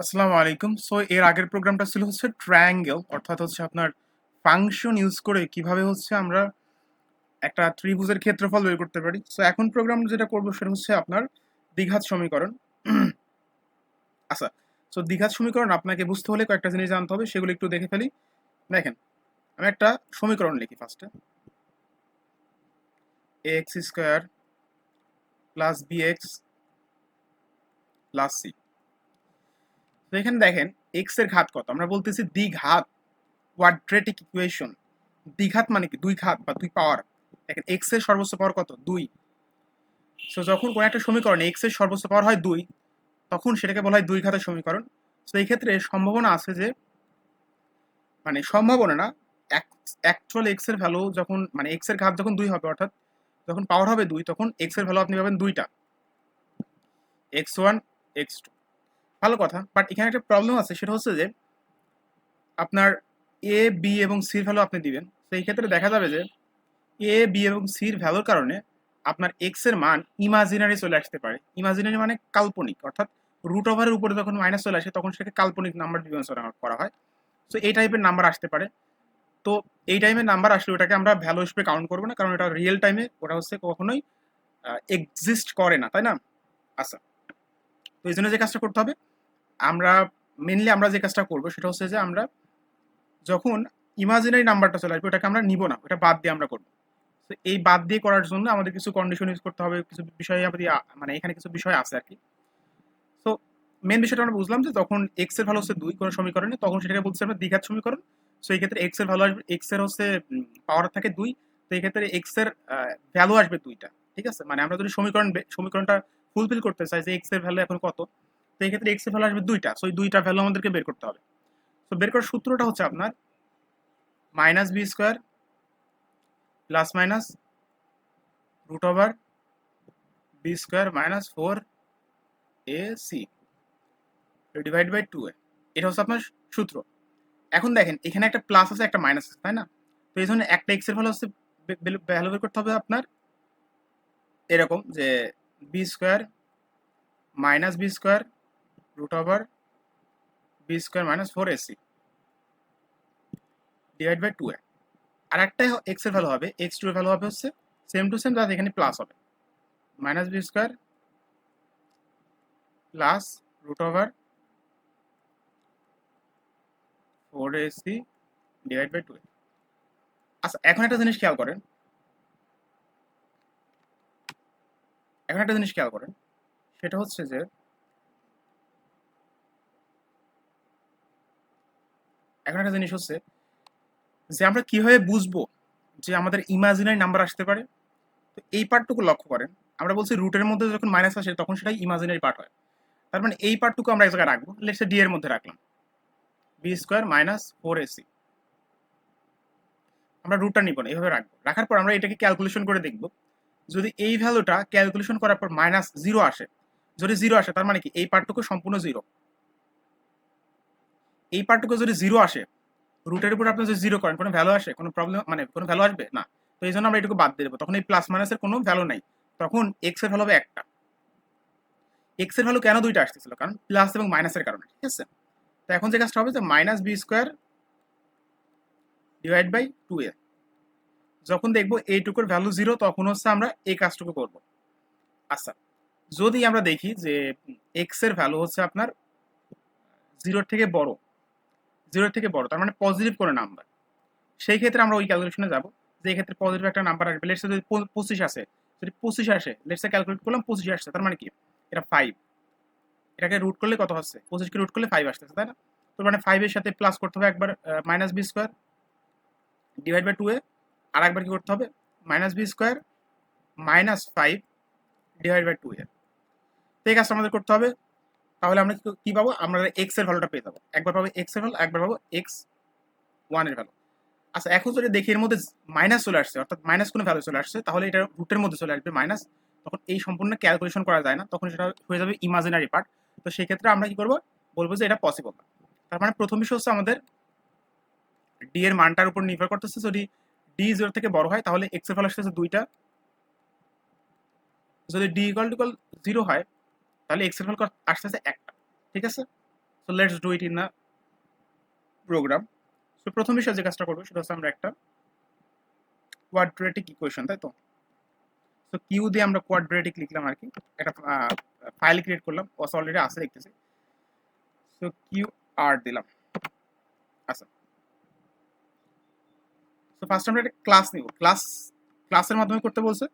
আসসালামু আলাইকুম। সো এর আগের প্রোগ্রামটা ছিল হচ্ছে ট্রায়াঙ্গেল অর্থাৎ হচ্ছে আপনার ফাংশন ইউজ করে কীভাবে হচ্ছে আমরা একটা ত্রিভুজের ক্ষেত্রফল বের করতে পারি। সো এখন প্রোগ্রাম যেটা করব সেটা হচ্ছে আপনার দ্বিঘাত সমীকরণ। আচ্ছা সো দ্বিঘাত সমীকরণ আপনাকে বুঝতে হলে কয়েকটা জিনিস জানতে হবে, সেগুলো একটু দেখে ফেলি। দেখেন, আমি একটা সমীকরণ লিখি ফার্স্টে X square plus B X plus C তো এখানে দেখেন এক্সের ঘাত কত? আমরা বলতেছি দ্বিঘাত কোয়াড্রেটিক ইকুয়েশন দ্বিঘাত মানে কি? দুই ঘাত বা দুই পাওয়ার দেখেন এক্সের সর্বোচ্চ পাওয়ার কত? দুই। সো যখন কোনো একটা সমীকরণে এক্সের সর্বোচ্চ পাওয়ার হয় দুই, তখন সেটাকে বলা হয় দুই ঘাতের সমীকরণ। তো এই ক্ষেত্রে সম্ভাবনা আছে যে মানে সম্ভাবনা না অ্যাকচুয়াল এক্সের ভ্যালু যখন মানে এক্সের ঘাত যখন দুই হবে অর্থাৎ, যখন পাওয়ার হবে দুই, তখন এক্সের ভ্যালু আপনি পাবেন দুইটা। এক্স ওয়ান এক্স টু ভালো কথা বাট এখানে একটা প্রবলেম আছে, সেটা হচ্ছে যে আপনার এ বি এবং সির ভ্যালু আপনি দিবেন, সেই ক্ষেত্রে দেখা যাবে যে এ বি এবং সির ভ্যালুর কারণে আপনার এক্সের মান ইমাজিনারি চলে আসতে পারে। ইমাজিনারি মানে কাল্পনিক, অর্থাৎ রুট ওভারের উপরে যখন মাইনাস চলে আসে, তখন সেটাকে কাল্পনিক নাম্বার বিবেচনা করা হয়। সো এই টাইপের নাম্বার আসতে পারে। তো, এই টাইমের নাম্বার আসলে ওটাকে আমরা ভ্যালু হিসেবে কাউন্ট করব না, কারণ এটা রিয়েল টাইমে ওটা হচ্ছে কখনোই এক্সিস্ট করে না, তাই না? আচ্ছা। তো এই জন্য যে কাজটা করতে হবে, আমরা মেনলি আমরা যে কাজটা করব সেটা হচ্ছে যে আমরা যখন ইমাজিনারি নাম্বারটা চলে আসবে, ওটাকে আমরা নিব না, ওটা বাদ দিয়ে আমরা করব। তো এই বাদ দিয়ে করার জন্য আমাদের কিছু কন্ডিশন ইউজ করতে হবে, কিছু বিষয় আমাদের মানে এখানে কিছু বিষয় আছে আর কি। তো মেন বিষয়টা আমরা বুঝলাম যে যখন এক্সের ভালো হচ্ছে দুই কোনো সমীকরণে, তখন সেটাকে বলছি আমরা দ্বিঘাত সমীকরণ। সো এই ক্ষেত্রে এক্সের ভালো আসবে এক্সের হচ্ছে পাওয়ার থাকে দুই, তো এই ক্ষেত্রে এক্সের ভ্যালু আসবে দুইটা, ঠিক আছে? মানে আমরা যদি সমীকরণ সমীকরণটা ফুলফিল করতে চাই যে এক্সের ভ্যালু এখন কত, তো এই ক্ষেত্রে এক্সের ভ্যালু আসবে দুইটা। সো এই দুইটা ভ্যালু আমাদেরকে বের করতে হবে। তো বের করার সূত্রটা হচ্ছে আপনার minus B square plus minus root over B square minus four A C divide by two A এটা হচ্ছে আপনার সূত্র। এখন দেখেন, এখানে একটা প্লাস আছে, একটা মাইনাস আছে, তাই না? তো এই জন্য একটা এক্সের ভ্যালু হচ্ছে ভ্যালু বের করতে হবে আপনার এরকম যে B square minus B square root over B square minus four AC divide by two A আর একটা এক্সের ভ্যালু হবে এক্স টু এর ভ্যালু হবে হচ্ছে সেম টু সেম যাতে এখানে প্লাস হবে। Minus B square plus root over four AC divide by two A আচ্ছা এখন একটা জিনিস খেয়াল করেন এখন একটা জিনিস খেয়াল করেন, সেটা হচ্ছে যে এখন একটা জিনিস হচ্ছে যে আমরা কীভাবে বুঝব যে আমাদের ইমাজিনারি নাম্বার আসতে পারে? তো এই পার্টটুকু লক্ষ্য করেন, আমরা বলছি রুটের মধ্যে যখন মাইনাস আসে তখন সেটাই ইমাজিনারি পার্ট হয়। তার মানে এই পার্টটুকু আমরা এক জায়গায় রাখব লেটস ডি এর মধ্যে রাখলাম। B square minus four AC আমরা রুটটা নিব না, এইভাবে রাখব। রাখার পর আমরা এটাকে ক্যালকুলেশন করে দেখব। যদি এই ভ্যালুটা ক্যালকুলেশন করার পর মাইনাস জিরো আসে, যদি জিরো আসে, তার মানে কি? এই পার্টটুকু সম্পূর্ণ জিরো এই পার্টটুকু যদি জিরো আসে রুটের উপর আপনি যদি জিরো করেন, কোনো ভ্যালু আসে? কোনো প্রবলেম মানে কোনো ভ্যালু আসবে? না। তো এই জন্য আমরা এটুকু বাদ দিয়ে দেবো। তখন এই প্লাস মাইনাসের কোনো ভ্যালু নাই। তখন এক্সের ভ্যালু হবে একটা। এক্সের ভ্যালু কেন দুইটা আসতেছিল? কারণ প্লাস এবং মাইনাসের কারণে, ঠিক আছে? তো এখন যে কাজটা হবে যে minus B square divide by two A যখন দেখব এইটুকুর ভ্যালু জিরো তখন হচ্ছে আমরা এই কাজটুকু করব। আচ্ছা যদি আমরা দেখি যে এক্সের ভ্যালু হচ্ছে আপনার জিরোর থেকে বড় জিরোর থেকে বড়, তার মানে পজিটিভ কোনো নাম্বার সেই ক্ষেত্রে আমরা ওই ক্যালকুলেশনে যাব। যে ক্ষেত্রে পজিটিভ একটা নাম্বার আসবে লেটসে যদি পঁচিশ আসে, যদি পঁচিশ আসে লেটসে ক্যালকুলেট করলাম পঁচিশ আসছে, তার মানে কি? এটা ফাইভ এটাকে রুট করলে কত হচ্ছে? পঁচিশকে রুট করলে ফাইভ আসতেছে, তাই না? তো মানে ফাইভের সাথে প্লাস করতে হবে একবার minus B square divide by two A আর একবার কি করতে হবে? Minus B square minus five divide by two A. তো এই কাজটা আমাদের করতে হবে। তাহলে আমরা কি পাবো? আমরা এক্সের ভ্যালুটা পেয়ে যাব। একবার পাবো এক্সের ভ্যালু একবার পাবো এক্স ওয়ান ওয়ানের ভ্যালু আচ্ছা এখন যদি দেখি এর মধ্যে মাইনাস চলে আসছে, অর্থাৎ মাইনাস কোনো ভ্যালু চলে আসছে, তাহলে এটা রুটের মধ্যে চলে আসবে মাইনাস তখন এই সম্পূর্ণ ক্যালকুলেশন করা যায় না, তখন সেটা হয়ে যাবে ইমাজিনারি পার্ট তো সেই ক্ষেত্রে আমরা কি করব? বলব যে এটা পসিবল না তার মানে প্রথম বিষয় হচ্ছে আমাদের ডি এর মানটার উপর নির্ভর করতেছে যদি ডি জিরো থেকে বড় হয়, তাহলে এক্সের ভ্যালু আসতেছে দুইটা। যদি ডি ইকাল টু জিরো হয়, তাহলে এক্সের ভ্যালু আসতেছে একটা, ঠিক আছে? So let's do it in the program so প্রথম বিষয় যে কাজটা করব, সেটা হচ্ছে আমরা একটা কোয়াড্রেটিক ইকুয়েশন তাই তো? সো কিউ দিয়ে আমরা কোয়াড্রেটিক লিখলাম আর কি। একটা ফাইল ক্রিয়েট করলাম অলরেডি আছে দেখতেছি। সো কিউ আর দিলাম আচ্ছা সো ফার্স্ট আমরা একটা ক্লাস নিব। ক্লাস ক্লাসের মাধ্যমে করতে বলছে।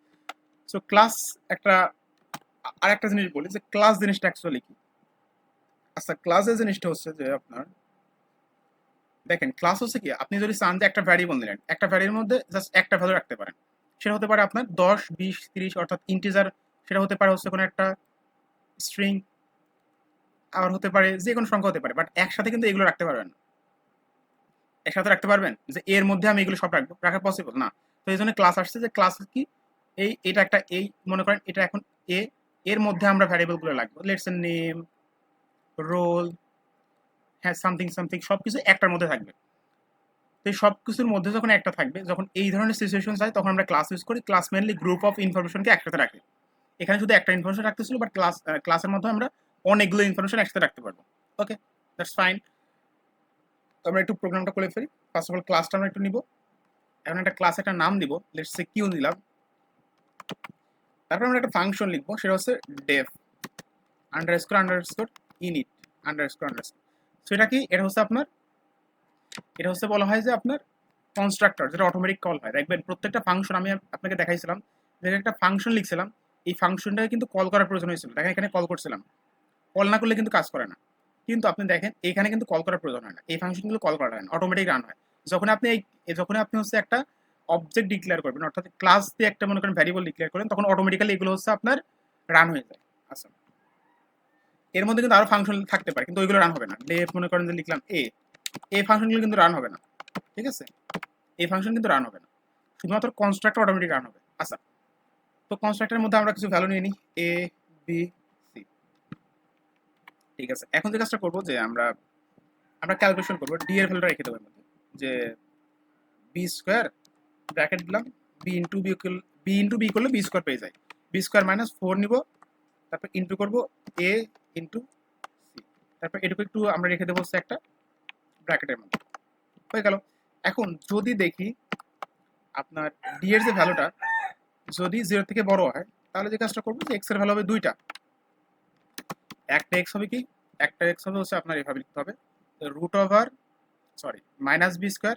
সো ক্লাস একটা আর একটা জিনিস বলি যে ক্লাস জিনিসটা অ্যাকচুয়ালি কি? আচ্ছা ক্লাসের জিনিসটা হচ্ছে যে আপনার, দেখেন ক্লাস হচ্ছে কি, আপনি যদি চান যে একটা ভ্যারিয়েবল নিলেন, একটা ভ্যারিয়েবল মধ্যে জাস্ট একটা ভ্যালু রাখতে পারেন। সেটা হতে পারে আপনার দশ, বিশ, তিরিশ, অর্থাৎ ইন্টিজার সেটা হতে পারে হচ্ছে কোনো একটা স্ট্রিং আবার হতে পারে যে কোনো সংখ্যা হতে পারে বাট একসাথে কিন্তু এগুলো রাখতে পারবেন না। একসাথে রাখতে পারবেন? যে এর মধ্যে আমি এগুলো সব রাখব। রাখা পসিবল না। তো এই জন্য ক্লাস আসছে যে ক্লাস কি? এই, এটা একটা এই, মনে করেন এটা এখন এ, এর মধ্যে আমরা ভ্যারিয়েবলগুলো লাগবো। লেটস নেম রোল হ্যাঁ সামথিং সামথিং সব কিছু একটার মধ্যে থাকবে। তো এই সব কিছুর মধ্যে যখন একটা থাকবে, যখন এই ধরনের সিচুয়েশন হয়, তখন আমরা ক্লাস ইউজ করি। ক্লাস মেনলি গ্রুপ অফ ইনফরমেশনকে একসাথে রাখে। এখানে শুধু একটা ইনফরমেশন রাখতেছিল বাট ক্লাস ক্লাসের মধ্যে আমরা অনেকগুলো ইনফরমেশন একসাথে রাখতে পারব। ওকে দ্যাটস ফাইন তো আমরা একটু প্রোগ্রামটা করে ফেলি। ফার্স্ট অফ অল ক্লাসটা আমরা একটু নিব। এখন একটা ক্লাস একটা নাম দিব। লেটস সে কিউ দিলাম তারপর আমরা একটা ফাংশন লিখব। সেটা হচ্ছে def underscore underscore init underscore underscore so এটা কি? এটা হচ্ছে আপনার এটা হচ্ছে বলা হয় যে আপনার কনস্ট্রাক্টর যেটা অটোমেটিক কল হয়। দেখবেন প্রত্যেকটা ফাংশন আমি আপনাকে দেখাইছিলাম। যে একটা ফাংশন লিখছিলাম। এই ফাংশনটাকে কিন্তু কল করার প্রয়োজন হয়েছিল। দেখেন এখানে কল করছিলাম। কল না করলে কিন্তু কাজ করে না। কিন্তু আপনি দেখেন, এখানে কিন্তু কল করার প্রয়োজন হয় না। এই ফাংশনগুলো কল করা হয় না অটোমেটিক রান হয়। যখন আপনি এই, যখন আপনি হচ্ছে একটা অবজেক্ট ডিক্লেয়ার করবেন, অর্থাৎ ক্লাস দিয়ে একটা মনে করেন ভ্যারিয়েবল ডিক্লেয়ার করেন, তখন অটোমেটিক্যালি এগুলো হচ্ছে আপনার রান হয়ে যায়। আচ্ছা। এর মধ্যে কিন্তু আরও ফাংশন থাকতে পারে, কিন্তু ওইগুলো রান হবে না। ডেফ মনে করেন যে লিখলাম এ এই ফাংশনগুলো কিন্তু রান হবে না। ঠিক আছে? এই ফাংশন কিন্তু রান হবে না। শুধুমাত্র কনস্ট্রাক্টর অটোমেটিক রান হবে। আচ্ছা। তো কনস্ট্রাক্টরের মধ্যে আমরা কিছু ভ্যালু নিয়ে নিই। এ বি ঠিক আছে। এখন যে কাজটা করব যে আমরা আমরা ক্যালকুলেশন করব ডি এর ভ্যালুটা রেখে দেবো এর মধ্যে। যে বি স্কোয়ার ব্র্যাকেট দিলাম B into B B into B করলে বি স্কোয়ার পেয়ে যায়। বি স্কোয়ার মাইনাস ফোর নিব, তারপর ইন্টু করব এ ইন্টু সি তারপর এটুকু একটু আমরা রেখে দেবো হচ্ছে একটা ব্র্যাকেটের মধ্যে। হয়ে গেল। এখন যদি দেখি আপনার ডি এর যে ভ্যালুটা যদি জিরো থেকে বড় হয়, তাহলে যে কাজটা করব যে এক্সের ভ্যালু হবে দুইটা। একটা এক্স হবে কি? একটা এক্স হবে হচ্ছে আপনার এভাবে লিখতে হবে। Root over sorry minus B square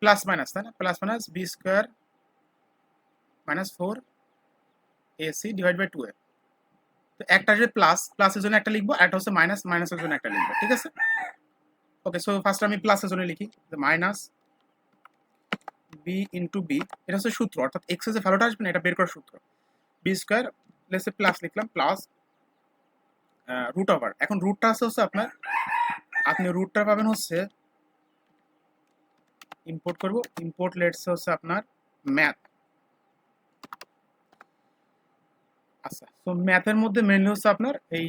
plus minus তাই না? Plus minus B square minus four AC divide by two A তো একটা যে প্লাস প্লাসের জন্য একটা লিখব, একটা হচ্ছে মাইনাস মাইনাসের জন্য একটা লিখব, ঠিক আছে? ওকে সো ফার্স্ট আমি প্লাসের জন্য লিখি। মাইনাস বি ইন্টু বি এটা হচ্ছে সূত্র, অর্থাৎ এক্সের যে ভ্যালুটা আসবে না, এটা বের করার সূত্র। বি স্কোয়ার লেসে প্লাস লিখলাম প্লাস রুট ওভার এখন রুটটা আছে হচ্ছে আপনার, আপনি রুটটা পাবেন হচ্ছে ইম্পোর্ট করব ইম্পোর্ট লেটস হচ্ছে আপনার ম্যাথ আচ্ছা তো ম্যাথের মধ্যে মেনলি হচ্ছে আপনার এই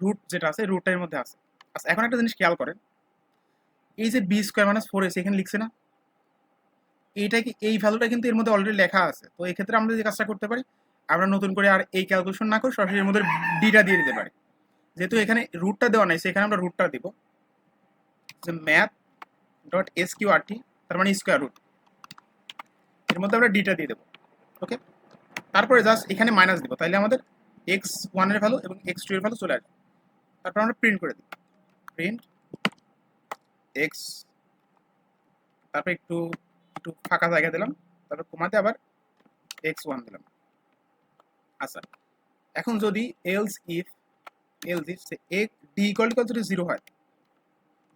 রুট যেটা আছে রুটের মধ্যে আছে। আচ্ছা এখন একটা জিনিস খেয়াল করেন। এই যে বি স্কোয়ার মাইনাস ফোর এসে এখানে লিখছে না? এইটা কি, এই ভ্যালুটা কিন্তু এর মধ্যে অলরেডি লেখা আছে। তো এই ক্ষেত্রে আমরা যে কাজটা করতে পারি আমরা নতুন করে আর এই ক্যালকুলেশন না করে সরাসরি মধ্যে ডিটা দিয়ে দিতে পারি। যেহেতু এখানে রুটটা দেওয়া নাই, সেখানে আমরা রুটটা দিব। যে math dot S Q R T তার মানে স্কোয়ার রুট এর মধ্যে আমরা ডিটা দিয়ে দেবো ওকে তারপরে জাস্ট এখানে মাইনাস দিব তাহলে আমাদের এক্স ওয়ানের ভ্যালু এবং এক্স টু এর ভ্যালু চলে আসবে। তারপর আমরা প্রিন্ট করে দিই। প্রিন্ট এক্স তারপর একটু একটু ফাঁকা জায়গা দিলাম, তারপর কমাতে আবার এক্স ওয়ান দিলাম। আচ্ছা। এখন যদি else if else if A D equal to যদি জিরো হয়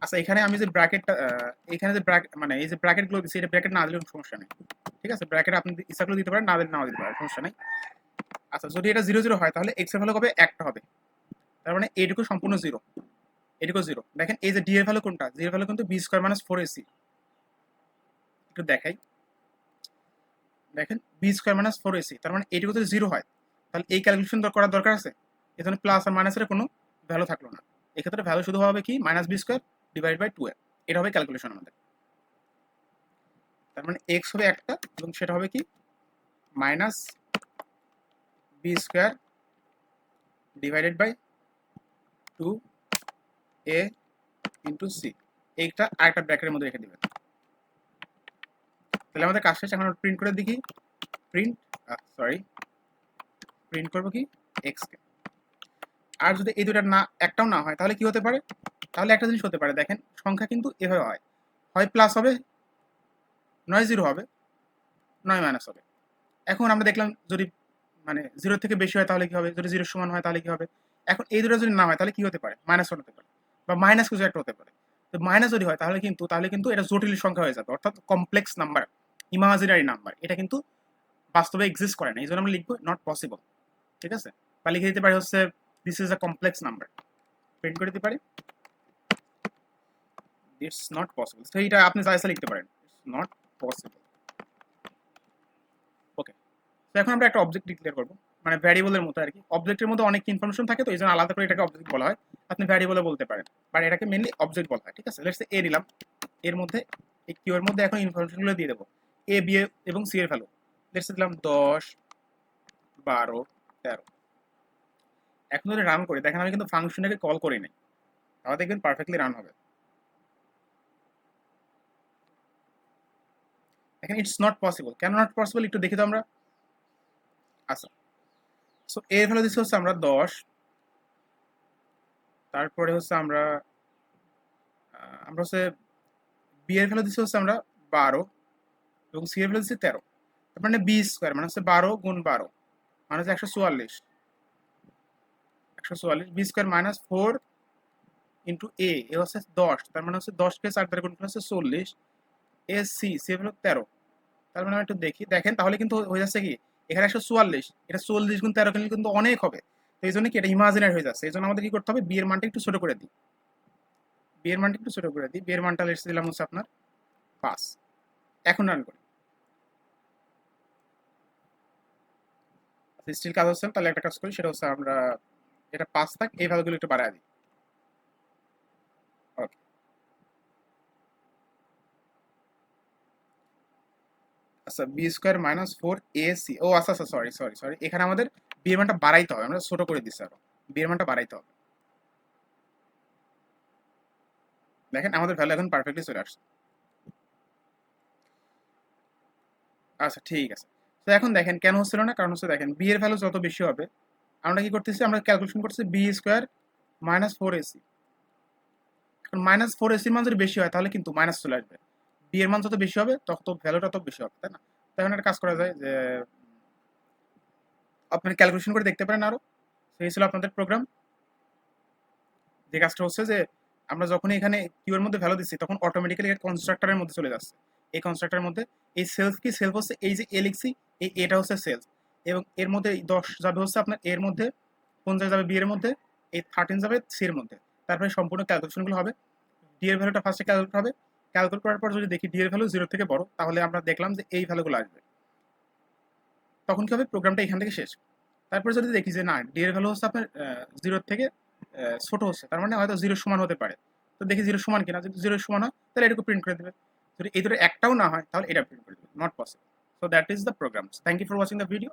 আচ্ছা এখানে আমি যে ব্র্যাকেটটা এখানে যে ব্র্যাকেট মানে এই যে ব্র্যাকেটগুলো দিচ্ছি এটা ব্র্যাকেট না দিলে সমস্যা নেই। ঠিক আছে? ব্র্যাকেট আপনি ইচ্ছাগুলো দিতে পারেন, না দিলে নাও দিতে পারেন, সমস্যা নেই। আচ্ছা যদি এটা জিরো জিরো হয়, তাহলে এক্সের ভ্যালু হবে একটা হবে। তার মানে এইটুকু সম্পূর্ণ জিরো এটুকু জিরো দেখেন, এই যে ডি এর ভ্যালু কোনটা? জি এর ভ্যালু কিন্তু B square minus four AC একটু দেখাই। দেখেন B square minus four AC তার মানে এইটুকু যদি জিরো হয়। তাহলে এই ক্যালকুলেশন করার দরকার আছে? এখানে প্লাস আর মাইনাসের কোনো ভ্যালু থাকল না। এক্ষেত্রে ভ্যালু শুধু হবে কি? Minus B square divide by two A এটা হবে ক্যালকুলেশন আমাদের। তার মানে এক্স হবে একটা এবং সেটা হবে কি? Minus B square divided by two A into C এইটা আরেকটা ব্র্যাকেটের মধ্যে রেখে দিবেন। তাহলে আমাদের কাজ শেষ। এখন প্রিন্ট করে দেখি। প্রিন্ট সরি প্রিন্ট করব কি? এক্স কে। আর যদি এই দুটার না, একটাও না হয়, তাহলে কি হতে পারে? তাহলে একটা জিনিস হতে পারে, দেখেন, সংখ্যা কিন্তু এভাবে হয়। হয় প্লাস হবে, নয় জিরো হবে, নয় মাইনাস হবে। এখন আমরা দেখলাম যদি মানে জিরো থেকে বেশি হয় তাহলে কি হবে? যদি জিরোর সমান হয় তাহলে কি হবে? এখন এই দুটো যদি না হয় তাহলে কি হতে পারে? মাইনাস ওয়ান হতে পারে। বা মাইনাস কিছু একটা হতে পারে। তো মাইনাস যদি হয় তাহলে কিন্তু তাহলে কিন্তু এটা জটিল সংখ্যা হয়ে যাবে, অর্থাৎ কমপ্লেক্স নাম্বার ইমাজিনারি নাম্বার এটা কিন্তু বাস্তবে এক্সিস্ট করে না, এই জন্য আমরা লিখব নট পসিবল ঠিক আছে? বা লিখে দিতে পারি হচ্ছে this is a complex number print করে দিতে পারি। ইটস নট পসিবল তো এটা আপনি চাইছে লিখতে পারেন। ইটস নট পসিবল ওকে তো এখন আমরা একটা অবজেক্ট ডিক্লেয়ার করব। মানে ভ্যারিয়েবলের মতো আর কি অবজেক্টের মধ্যে অনেক ইনফরমেশন থাকে তো, এই জন্য আলাদা করে এটাকে অবজেক্ট বলা হয়। আপনি ভ্যারিয়েবলে বলতে পারেন। বাট এটাকে মেনলি অবজেক্ট বলা হয়, ঠিক আছে? লেটস এ নিলাম। এর মধ্যে, এই কিউ এর মধ্যে এখন ইনফরমেশনগুলো দিয়ে দেবো। এ বি এবং সি এর ভ্যালু লেটস দিলাম দশ, বারো তেরো। এখন যদি রান করি, দেখেন আমি কিন্তু ফাংশনটাকে কল করি নাই। তাহলে দেখবেন পারফেক্টলি রান হবে। দেখেন ইটস নট পসিবল কেন নট পসিবল একটু দেখি তো আমরা। আচ্ছা। সো এর ভ্যালু দিচ্ছি হচ্ছে আমরা দশ। তারপরে হচ্ছে আমরা আমরা হচ্ছে বি এর ভ্যালু দিচ্ছি হচ্ছে আমরা বারো। এবং সি এর ভ্যালু দিচ্ছি তেরো। তার মানে বি স্কোয়ার মানে হচ্ছে বারো গুণ বারো। মানে হচ্ছে একশো চুয়াল্লিশ। একশো চুয়াল্লিশ B square minus four into A A হচ্ছে দশ, তার মানে হচ্ছে দশকে চার দ্বারা গুণ হচ্ছে চল্লিশ। এ, সি সি হলো তেরো। তার মানে একটু দেখি, দেখেন, তাহলে কিন্তু হয়ে যাচ্ছে কি? এখানে একশো চুয়াল্লিশ, এটা চল্লিশ গুণ তেরো কিনলে কিন্তু অনেক হবে। তো এই জন্য কি এটা ইমাজিনারি হয়ে যাচ্ছে, এই জন্য আমাদের কি করতে হবে? বিয়ের মানটা একটু ছোট করে দিই। বিয়ের মানটা একটু ছোট করে দিই। বিয়ের মানটা লিখে দিলাম হচ্ছে আপনার পাঁচ। এখন রান করি। স্টিল কাজ হচ্ছে, তাহলে একটা কাজ করি, সেটা হচ্ছে আমরা এটা পাঁচ থাক এই ভ্যালুগুলো একটু বাড়ায় দিই। ওকে আচ্ছা B square minus four A C ও আচ্ছা আচ্ছা সরি সরি সরি এখানে আমাদের বি মানটা বাড়াইতে হবে, আমরা ছোট করে দিচ্ছি আরও বি এর মানটা বাড়াইতে হবে। দেখেন, আমাদের ভ্যালু এখন পারফেক্টলি চলে আসছে। আচ্ছা ঠিক আছে। তো এখন দেখেন কেন হচ্ছিল না? কারণ হচ্ছে দেখেন বি এর ভ্যালু যত বেশি হবে, আমরা কি করতেছি? আমরা ক্যালকুলেশন করতেছি B square minus four AC এখন মাইনাস ফোর এসির মান যদি বেশি হয়, তাহলে কিন্তু মাইনাস চলে আসবে। বি এর মান যত বেশি হবে, তত ভ্যালুটা তত বেশি হবে, তাই না? তখন একটা কাজ করা যায় যে, আপনার ক্যালকুলেশন করে দেখতে পারেন আরও। সেই ছিল আপনাদের প্রোগ্রাম যে কাজটা হচ্ছে যে, আমরা যখন এখানে কিউ এর মধ্যে ভ্যালু দিচ্ছি, তখন অটোমেটিক্যালি কনস্ট্রাক্টরের মধ্যে চলে যাচ্ছে। এই কনস্ট্রাক্টরের মধ্যে, এই সেলফ কি? সেলফ হচ্ছে এই যে এ লিখছি এই এটা হচ্ছে সেলফ এবং এর মধ্যে দশ যাবে হচ্ছে আপনার এর মধ্যে, পঞ্চাশ যাবে বি এর মধ্যে, এই থার্টিন যাবে সি এর মধ্যে। তারপরে সম্পূর্ণ ক্যালকুলেশনগুলো হবে। ডি ভ্যালুটা ফার্স্টে ক্যালকুলেট হবে। ক্যালকুলেট করার পর যদি দেখি ডি ভ্যালু জিরো থেকে বড়, তাহলে আমরা দেখলাম যে এই ভ্যালুগুলো আসবে। তখন কি হবে? প্রোগ্রামটা এখান থেকে শেষ। তারপরে যদি দেখি যে না ডি ভ্যালু হচ্ছে আপনার জিরো থেকে ছোট হচ্ছে। তার মানে হয়তো জিরো সমান হতে পারে। তো দেখি জিরো সমান কিনা। যদি জিরো সমান হয়, তাহলে এটুকু প্রিন্ট করে দেবে। যদি এই দুটো একটাও না হয়, তাহলে এটা প্রিন্ট করে দেবে। Not possible So that is the programs. Thank you for watching the video.